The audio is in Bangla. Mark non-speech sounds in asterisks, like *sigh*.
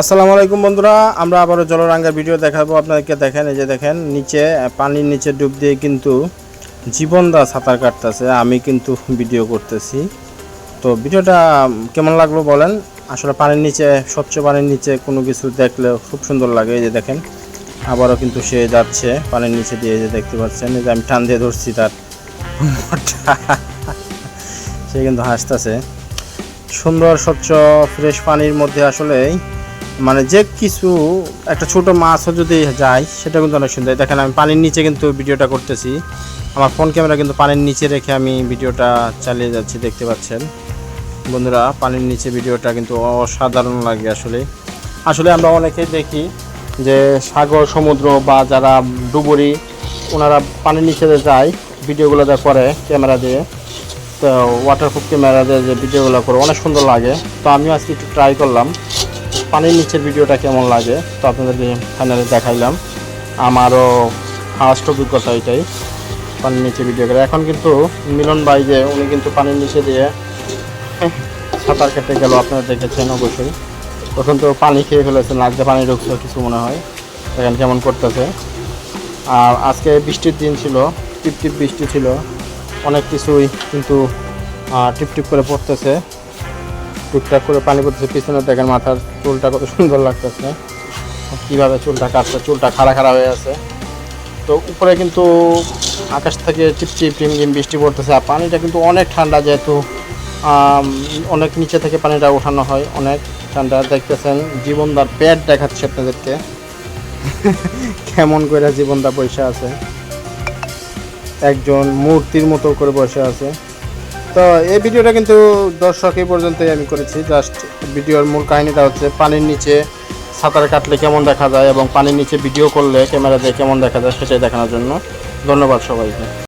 আসসালামু আলাইকুম বন্ধুরা, আমরা আবারও জলরাঙ্গার ভিডিও দেখাবো। আপনাদেরকে দেখেন, এই যে দেখেন, নিচে পানির নিচে ডুব দিয়ে কিন্তু জীবনদা সাঁতার কাটতেছে। আমি কিন্তু ভিডিও করতেছি। তো ভিডিওটা কেমন লাগল বলেন? আসলে পানির নিচে, স্বচ্ছ পানির নিচে কোনো কিছু দেখলে খুব সুন্দর লাগে। এই যে দেখেন, আবারও কিন্তু সে যাচ্ছে পানির নিচে দিয়ে যে দেখতে পাচ্ছেন, এই যে আমি টান দিয়ে ধরছি তার সে কিন্তু হাসতেছে। সুন্দর, স্বচ্ছ ফ্রেশ পানির মধ্যে আসলে মানে যে কিছু একটা ছোট মাছও যদি যায়, সেটা কিন্তু অনেক সুন্দর। দেখেন, আমি পানির নিচে কিন্তু ভিডিওটা করতেছি। আমার ফোন ক্যামেরা কিন্তু পানির নিচে রেখে আমি ভিডিওটা চালিয়ে যাচ্ছি, দেখতে পাচ্ছেন। বন্ধুরা, পানির নিচে ভিডিওটা কিন্তু অসাধারণ লাগে আসলে। আসলে আমরা অনেকেই দেখি যে সাগর, সমুদ্র বা যারা ডুবুরি, ওনারা পানির নিচে যায়, ভিডিওগুলো যা করে ক্যামেরা দিয়ে, তো ওয়াটারপ্রুফ ক্যামেরা দিয়ে যে ভিডিওগুলো করে, অনেক সুন্দর লাগে। তো আমিও আজকে একটু ট্রাই করলাম। পানির নিচের ভিডিওটা কেমন লাগে তো আপনাদেরকে ফাইনালি দেখাইলাম। আমারও ফার্স্ট অভিজ্ঞতা এটাই পানির নিচে ভিডিও করে। এখন কিন্তু মিলন ভাই যে উনি কিন্তু পানির নিচে দিয়ে সাঁতার কেটে গেল আপনারা দেখেছেন অবশ্যই। তখন তো পানি খেয়ে ফেলেছে নাকতে পানি ঢুকছে কিছু মনে হয়। এখন কেমন করতেছে। আর আজকে বৃষ্টির দিন ছিল টিপ টিপ বৃষ্টি ছিল। অনেক কিছুই কিন্তু আহ, টিপ টিপ করে পড়তেছে। টুকটাক করে পানি পড়তেছে, পিছনে দেখেন মাথার চুলটা কত সুন্দর লাগতেছে। কীভাবে চুলটা কাটছে, চুলটা খাড়া খাড়া হয়ে আছে। তো উপরে কিন্তু আকাশ থেকে চিপচিপ টিমটিম বৃষ্টি পড়তেছে। আর পানিটা কিন্তু অনেক ঠান্ডা যেহেতু অনেক নিচে থেকে পানিটা ওঠানো হয়। অনেক ঠান্ডা দেখতেছেন, জীবনদার পেট দেখাচ্ছে আপনাদেরকে। *laughs* কেমন করে জীবনদা বসে আছে। একজন মূর্তির মতো করে বসে আছে। তো এই ভিডিওটা কিন্তু দর্শক এই পর্যন্তই আমি করেছি। জাস্ট ভিডিওর মূল কাহিনীটা হচ্ছে পানির নিচে সাঁতার কাটলে কেমন দেখা যায় এবং পানির নিচে ভিডিও করলে ক্যামেরা দিয়ে কেমন দেখা যায় সেটাই দেখানোর জন্য। ধন্যবাদ সবাইকে।